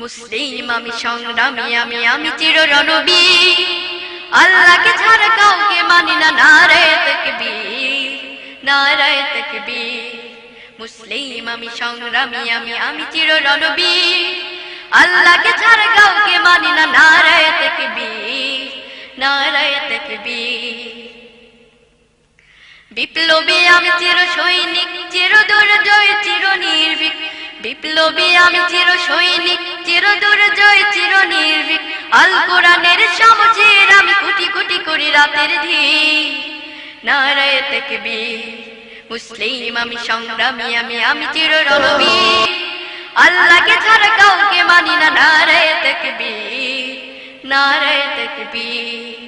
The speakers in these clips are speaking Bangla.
মুসলিম আমি সংগ্রামী, আমি আমি চির রণবী আল্লাহকে ছাড়া কাউকে মানি না, নারায় তকবীর নারায় তকবীর। মুসলিম আমি সংগ্রামী, আমি আমি চির রণবী আল্লাহকে ছাড়া কাউকে মানি না, নারায় তকবীর নারায় তকবীর। বিপ্লবী আমি চির সৈনিক বিপ্লবী আমি চির সৈনিক, চির দুর্জয়, চির নির্ভীক। আল কোরআনের সমচের আমি কুটি কুটি করি রাতের ধি নারায় তকবীর, মুসলিম আমি সংগ্রামী, আমি আমি চির রণবী আল্লাহকে ছাড়া কাউকে মানি না নারায় তকবীর নারায় তকবীর।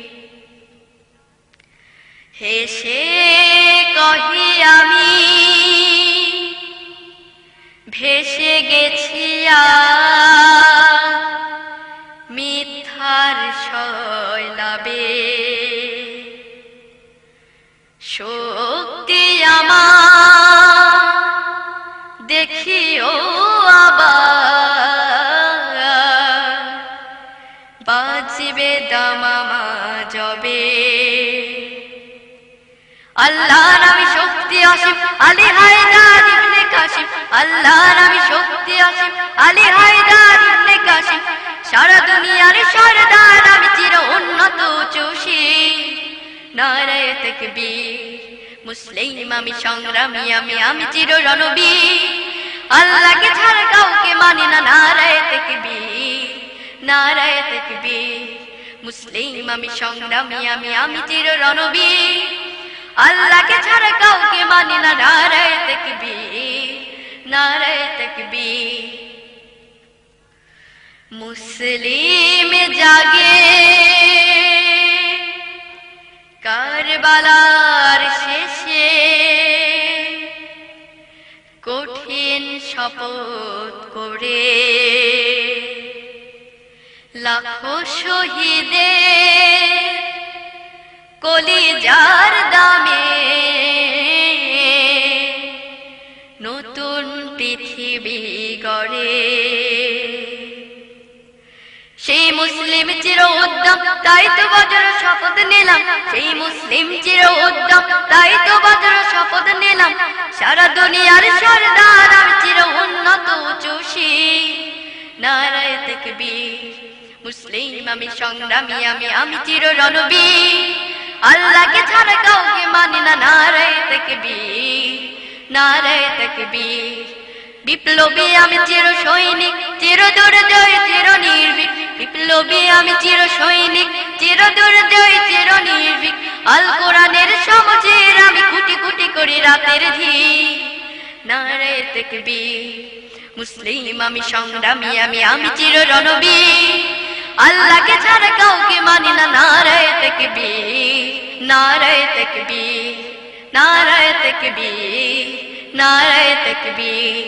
হেসে কহি শক্তি আমার। দেখিও আবার। বাজবে দামামা জবে। আল্লাহর আমি শক্তি আসিম আলী হায়দার ইবনে কাশিম আল্লাহর আমি শক্তি আসিম আলী হায়দার ইবনে কাশিম সারা দুনিয়ার সরদার আমি চির উন্নত চুষি নারায় তাকবীর। মুসলিম আমি সংগ্রামী, আমি আমি চির রণবীর আল্লাহকে ছাড়া কাউকে মানি না, নারায় তাকবীর নারায় তাকবীর। মুসলিম আমি সংগ্রামী, আমি আমি চির রণবীর আল্লাহকে ছাড়া কাউকে মানি না, নারায় তকবীর নারায় তকবীর। মুসলিম জাগে কারবালার শেষে কঠিন শপথ করে লাখো শহীদের কলিজার দামে নতুন পৃথিবী গড়ে মুসলিম চির উদ্যম, তাই তো বজ্র শপথ নিলাম। সেই মুসলিম চির উদ্যম, তাই তো বজ্র শপথ নিলাম। সারা দুনিয়ার সরদার আমি চির উন্নত চুষি নারায় তকবীর, মুসলিম আমি সংগ্রামী, আমি আমি চির রণবীর। আল্লাহকে ছাড়া কাউকে মানি না নারায় তকবীর নারায় তকবীর। বিপ্লবী আমি চির সৈনিক, চির নির্ভীক বিপ্লবী আমি চির সৈনিক, চির দুর্জয়, চির নির্ভীক। আল কোরআনের সমচের আমি কুটি কুটি করি রাতের ধি নারায় তকবীর, মুসলিম আমি সংগ্রামী, আমি আমি চির রণবীর আল্লাহকে ছাড়া কাউকে মানি না নারায় তকবীর নারায় তকবীর নারায় তকবীর নারায় তকবীর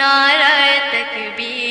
নারায় তকবীর।